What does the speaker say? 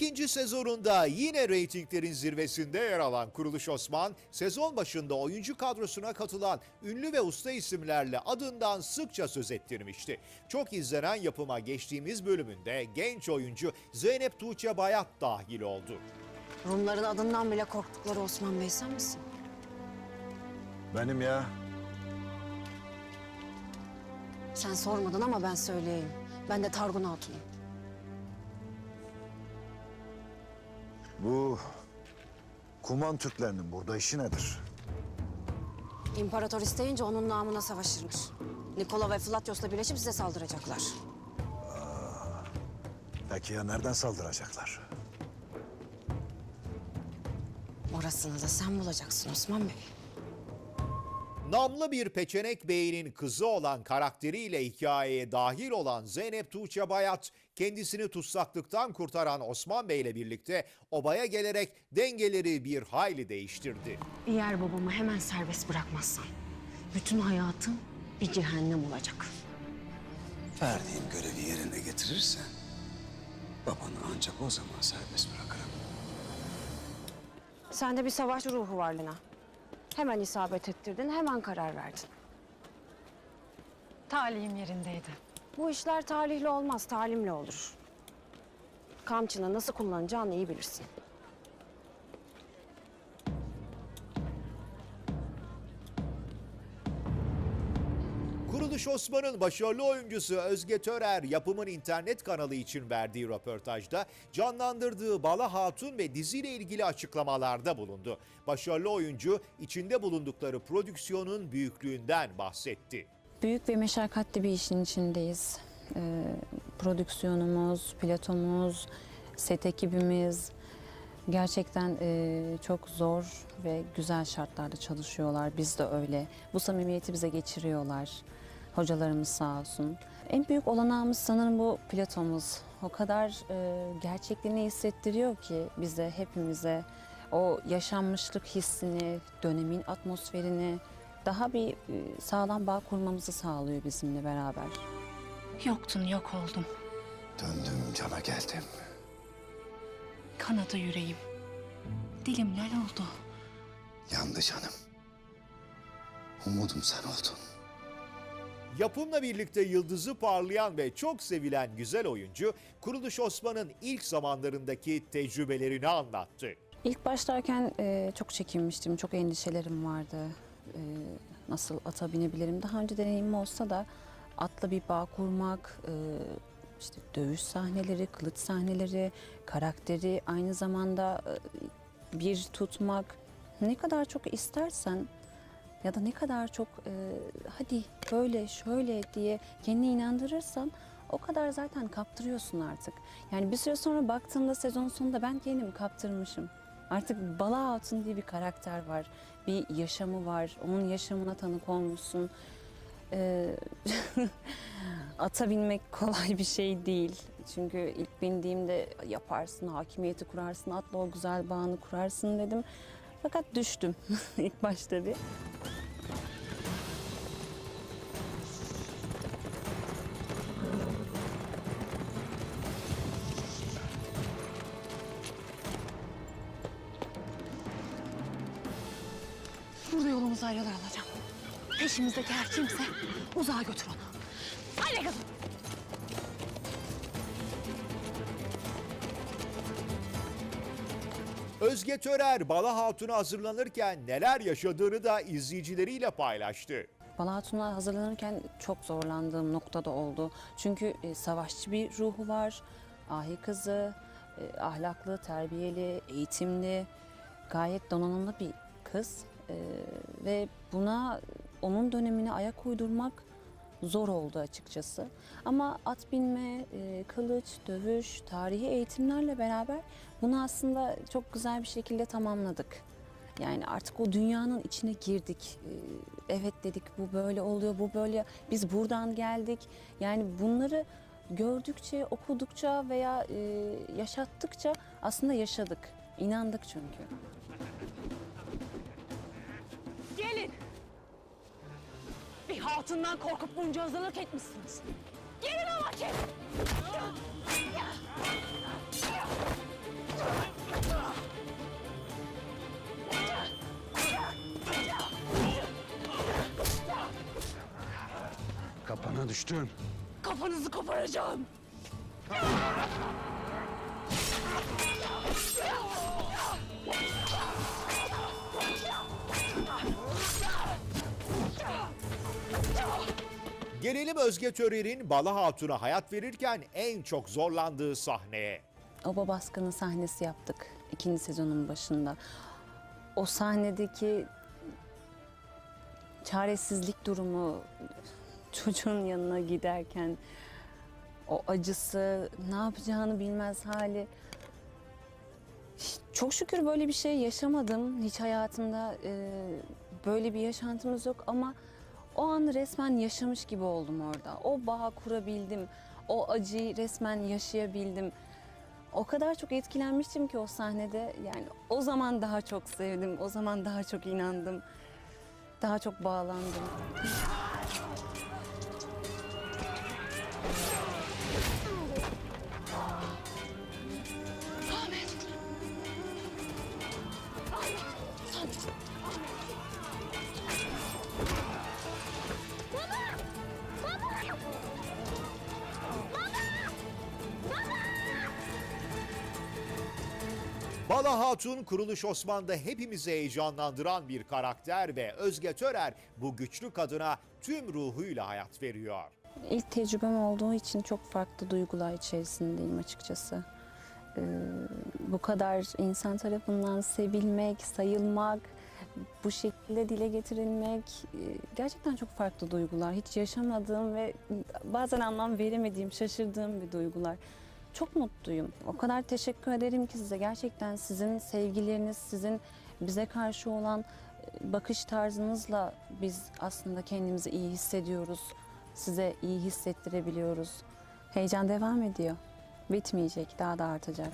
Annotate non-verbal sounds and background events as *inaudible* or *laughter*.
İkinci sezonunda yine reytinglerin zirvesinde yer alan Kuruluş Osman, sezon başında oyuncu kadrosuna katılan ünlü ve usta isimlerle adından sıkça söz ettirmişti. Çok izlenen yapıma geçtiğimiz bölümünde genç oyuncu Zeynep Tuğçe Bayat dahil oldu. Rumların adından bile korktukları Osman Bey sen misin? Benim ya. Sen sormadın ama ben söyleyeyim. Ben de Targun Hatun'um. Bu Kuman Türklerinin burada işi nedir? İmparator isteyince onun namına savaşırmış. Nikola ve Flatios'la birleşip size saldıracaklar. Peki ya nereden saldıracaklar? Orasını da sen bulacaksın Osman Bey. Namlı bir peçenek beyinin kızı olan karakteriyle hikayeye dahil olan Zeynep Tuğçe Bayat, kendisini tutsaklıktan kurtaran Osman Bey ile birlikte obaya gelerek dengeleri bir hayli değiştirdi. Eğer babamı hemen serbest bırakmazsan bütün hayatım bir cehennem olacak. Verdiğim görevi yerine getirirsen babanı ancak o zaman serbest bırakırım. Sende bir savaş ruhu var Lina. Hemen isabet ettirdin, hemen karar verdin. Talihim yerindeydi. Bu işler talihli olmaz, talimle olur. Kamçını nasıl kullanacağını iyi bilirsin. Kuruluş Osman'ın başarılı oyuncusu Özge Törer yapımın internet kanalı için verdiği röportajda canlandırdığı Bala Hatun ve diziyle ilgili açıklamalarda bulundu. Başarılı oyuncu içinde bulundukları prodüksiyonun büyüklüğünden bahsetti. Büyük ve meşakkatli bir işin içindeyiz. Ee, prodüksiyonumuz, pilotumuz, set ekibimiz gerçekten e, çok zor ve güzel şartlarda çalışıyorlar. Biz de öyle. Bu samimiyeti bize geçiriyorlar. Hocalarımız sağ olsun. En büyük olanağımız sanırım bu pilotomuz. O kadar e, gerçekliğini hissettiriyor ki bize, hepimize. O yaşanmışlık hissini, dönemin atmosferini daha bir e, sağlam bağ kurmamızı sağlıyor bizimle beraber. Yoktun yok oldum. Döndüm cana geldim. Kanadı yüreğim. Dilim lal oldu. Yandı canım. Umudum sen oldun. Yapımla birlikte yıldızı parlayan ve çok sevilen güzel oyuncu, Kuruluş Osman'ın ilk zamanlarındaki tecrübelerini anlattı. İlk başlarken e, çok çekinmiştim, çok endişelerim vardı. E, nasıl ata binebilirim? Daha önce deneyimim olsa da atla bir bağ kurmak, e, işte dövüş sahneleri, kılıç sahneleri, karakteri aynı zamanda e, bir tutmak. Ne kadar çok istersen ya da ne kadar çok e, hadi böyle şöyle diye kendini inandırırsan o kadar zaten kaptırıyorsun artık. Yani bir süre sonra baktığımda sezon sonunda ben kendimi kaptırmışım. Artık Bala Hatun diye bir karakter var. Bir yaşamı var. Onun yaşamına tanık olmuşsun. Ee, *laughs* ata binmek kolay bir şey değil. Çünkü ilk bindiğimde yaparsın, hakimiyeti kurarsın, atla o güzel bağını kurarsın dedim. Fakat düştüm *laughs* ilk başta bir. Ayrılır alacağım. Peşimizdeki her kimse uzağa götür onu. Haydi kızım. Özge Törer, Bala Hatun'a hazırlanırken neler yaşadığını da izleyicileriyle paylaştı. Bala Hatun'a hazırlanırken çok zorlandığım noktada oldu. Çünkü e, savaşçı bir ruhu var. Ahi kızı, e, ahlaklı, terbiyeli, eğitimli, gayet donanımlı bir kız. E, ve buna onun dönemine ayak uydurmak zor oldu açıkçası. Ama at binme, e, kılıç, dövüş, tarihi eğitimlerle beraber bunu aslında çok güzel bir şekilde tamamladık. Yani artık o dünyanın içine girdik. Ee, Evet dedik bu böyle oluyor, bu böyle. Biz buradan geldik. Yani bunları gördükçe, okudukça veya e, yaşattıkça aslında yaşadık. İnandık çünkü. Hatundan korkup bunca hazırlık etmişsiniz. Gelin ama ki. Kapana düştün. Kafanızı koparacağım. *laughs* Gelelim Özge Törer'in Bala Hatun'a hayat verirken en çok zorlandığı sahneye. Oba baskını sahnesi yaptık ikinci sezonun başında. O sahnedeki çaresizlik durumu, çocuğun yanına giderken o acısı, ne yapacağını bilmez hali. Çok şükür böyle bir şey yaşamadım. Hiç hayatımda e, böyle bir yaşantımız yok ama o an resmen yaşamış gibi oldum orada. O bağı kurabildim. O acıyı resmen yaşayabildim. O kadar çok etkilenmiştim ki o sahnede. Yani o zaman daha çok sevdim. O zaman daha çok inandım. Daha çok bağlandım. Bala Hatun Kuruluş Osman'da hepimizi heyecanlandıran bir karakter ve Özge Törer bu güçlü kadına tüm ruhuyla hayat veriyor. İlk tecrübem olduğu için çok farklı duygular içerisindeyim açıkçası. Ee, bu kadar insan tarafından sevilmek, sayılmak, bu şekilde dile getirilmek e, gerçekten çok farklı duygular. Hiç yaşamadığım ve bazen anlam veremediğim, şaşırdığım bir duygular. Çok mutluyum. O kadar teşekkür ederim ki size. Gerçekten sizin sevgileriniz, sizin bize karşı olan e, bakış tarzınızla biz aslında kendimizi iyi hissediyoruz. Size iyi hissettirebiliyoruz. Heyecan devam ediyor. Bitmeyecek, daha da artacak.